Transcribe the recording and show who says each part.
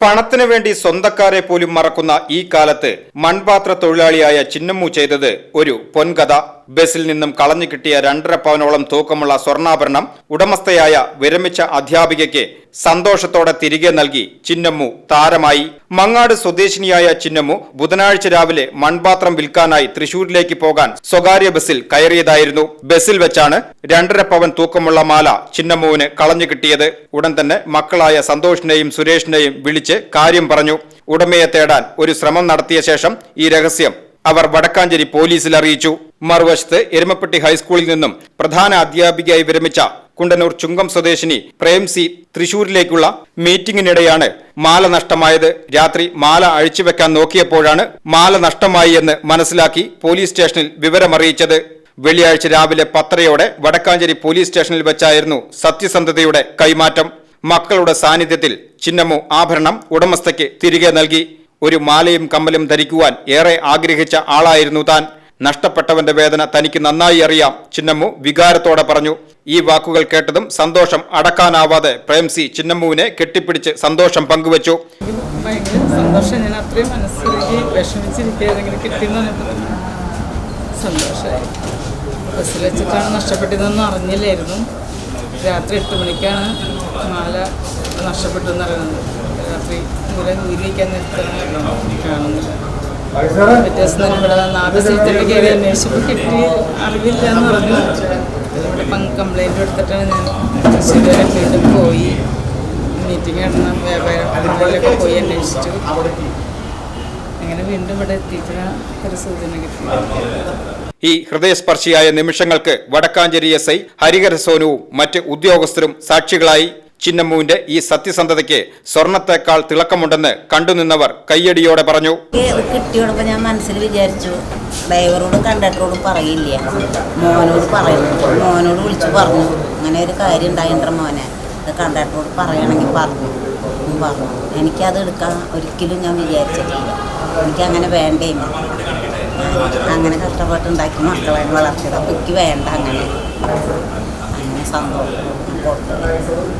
Speaker 1: പണത്തിനു വേണ്ടി സ്വന്തക്കാരെ പോലും മറക്കുന്ന ഈ കാലത്ത് മൺപാത്ര തൊഴിലാളിയായ ചിന്നമ്മു ചെയ്തത് ഒരു പൊൻകഥ. ബസിൽ നിന്നും കളഞ്ഞു കിട്ടിയ രണ്ടര പവനോളം തൂക്കമുള്ള സ്വർണാഭരണം ഉടമസ്ഥയായ വിരമിച്ച അധ്യാപികയ്ക്ക് സന്തോഷത്തോടെ തിരികെ നൽകി ചിന്നമ്മു താരമായി. മങ്ങാട് സ്വദേശിനിയായ ചിന്നമ്മു ബുധനാഴ്ച രാവിലെ മൺപാത്രം വിൽക്കാനായി തൃശൂരിലേക്ക് പോകാൻ സ്വകാര്യ ബസിൽ കയറിയതായിരുന്നു. ബസിൽ വെച്ചാണ് രണ്ടര പവൻ തൂക്കമുള്ള മാല ചിന്നമ്മുവിന് കളഞ്ഞു കിട്ടിയത്. ഉടൻ തന്നെ മക്കളായ സന്തോഷിനെയും സുരേഷിനെയും വിളിച്ച് കാര്യം പറഞ്ഞു. ഉടമയെ തേടാൻ ഒരു ശ്രമം നടത്തിയ ശേഷം ഈ രഹസ്യം അവർ വടക്കാഞ്ചേരി പോലീസിൽ അറിയിച്ചു. മറുവശത്ത് എരുമപ്പെട്ടി ഹൈസ്കൂളിൽ നിന്നും പ്രധാന അധ്യാപികയായി വിരമിച്ച കുണ്ടനൂർ ചുങ്കം സ്വദേശിനി പ്രേം സി തൃശൂരിലേക്കുള്ള മീറ്റിംഗിനിടെയാണ് മാല നഷ്ടമായത്. രാത്രി മാല അഴിച്ചുവെക്കാൻ നോക്കിയപ്പോഴാണ് മാല നഷ്ടമായി എന്ന് മനസ്സിലാക്കി പോലീസ് സ്റ്റേഷനിൽ വിവരമറിയിച്ചത്. വെള്ളിയാഴ്ച രാവിലെ പത്തരയോടെ വടക്കാഞ്ചേരി പോലീസ് സ്റ്റേഷനിൽ വെച്ചായിരുന്നു സത്യസന്ധതയുടെ കൈമാറ്റം. മക്കളുടെ സാന്നിധ്യത്തിൽ ചിന്നമ്മു ആഭരണം ഉടമസ്ഥയ്ക്ക് തിരികെ നൽകി. ഒരു മാലയും കമ്മലും ധരിക്കുവാൻ ഏറെ ആഗ്രഹിച്ച ആളായിരുന്നു താൻ. നഷ്ടപ്പെട്ടവന്റെ വേദന തനിക്ക് നന്നായി അറിയാം ചിന്നമ്മു വികാരത്തോടെ പറഞ്ഞു. ഈ വാക്കുകൾ കേട്ടതും സന്തോഷം അടക്കാനാവാതെ പ്രേംസി ചിന്നമ്മുവിനെ കെട്ടിപ്പിടിച്ച് സന്തോഷം പങ്കുവച്ചു.
Speaker 2: സന്തോഷം ഞാൻ അത്രയും മനസ്സിലേക്ക് വിഷമിച്ചിരിക്കുകയായിരുന്നു കിട്ടിയെന്ന് സന്തോഷമായി. ബസ്സിൽ വെച്ചിട്ടാണ് നഷ്ടപ്പെട്ടതെന്ന് അറിഞ്ഞില്ലായിരുന്നു. രാത്രി എട്ട് മണിക്കാണ് മാല നഷ്ടപ്പെട്ടതെന്ന് അറിയുന്നത്. രാത്രി ഇവരെ ഊരി വയ്ക്കാൻ നിർത്തണം കാണുന്നില്ല. പിറ്റേ ദിവസം തന്നെ ഇവിടെ നാല് സ്ഥലത്തേക്ക് കയറി അന്വേഷിച്ചപ്പോൾ കിട്ടി അറിവില്ല എന്ന് പറഞ്ഞു ഇവിടെ കംപ്ലൈന്റ് എടുത്തിട്ടാണ് ഞാൻ തൃശ്ശൂർ വരെ വീണ്ടും പോയി. മീറ്റിംഗ് നടന്ന വ്യാപാരങ്ങളിലൊക്കെ പോയി അന്വേഷിച്ചു. അങ്ങനെ വീണ്ടും ഇവിടെ എത്തിയപ്പോഴാണ് ഒരു സൂചന കിട്ടിയത്
Speaker 1: ഈ ഹൃദയസ്പർശിയായ നിമിഷങ്ങൾക്ക് വടക്കാഞ്ചേരി എസ് ഐ ഹരിഹര സോനുവും മറ്റ് ഉദ്യോഗസ്ഥരും സാക്ഷികളായി ചിന്നമ്മുവിന്റെ ഈ സത്യസന്ധതയ്ക്ക് സ്വർണത്തെക്കാൾ തിളക്കമുണ്ടെന്ന് കണ്ടുനിന്നവർ കയ്യടിയോടെ പറഞ്ഞു.
Speaker 3: കിട്ടിയോടൊപ്പം ഞാൻ മനസ്സിൽ വിചാരിച്ചു ഡ്രൈവറോടും കണ്ടക്ടറോടും പറയില്ല? മോനോട് പറയുന്നു. മോനോട് വിളിച്ചു പറഞ്ഞു. അങ്ങനെ ഒരു കാര്യം ഉണ്ടായിട്ടുണ്ട് മോനെ. കണ്ടക്ടറോട് പറയണമെങ്കിൽ പറഞ്ഞു. പറഞ്ഞു. എനിക്കത് എടുക്കാൻ ഒരിക്കലും ഞാൻ വിചാരിച്ചിട്ടില്ല. എനിക്കങ്ങനെ വേണ്ടേന്ന് അങ്ങനെ കഷ്ടപ്പെട്ടുണ്ടാക്കി മക്കളെ വളർത്തിയത്. അപ്പം എനിക്ക് വേണ്ട അങ്ങനെ. അങ്ങനെ സന്തോഷം. കൊടുത്തു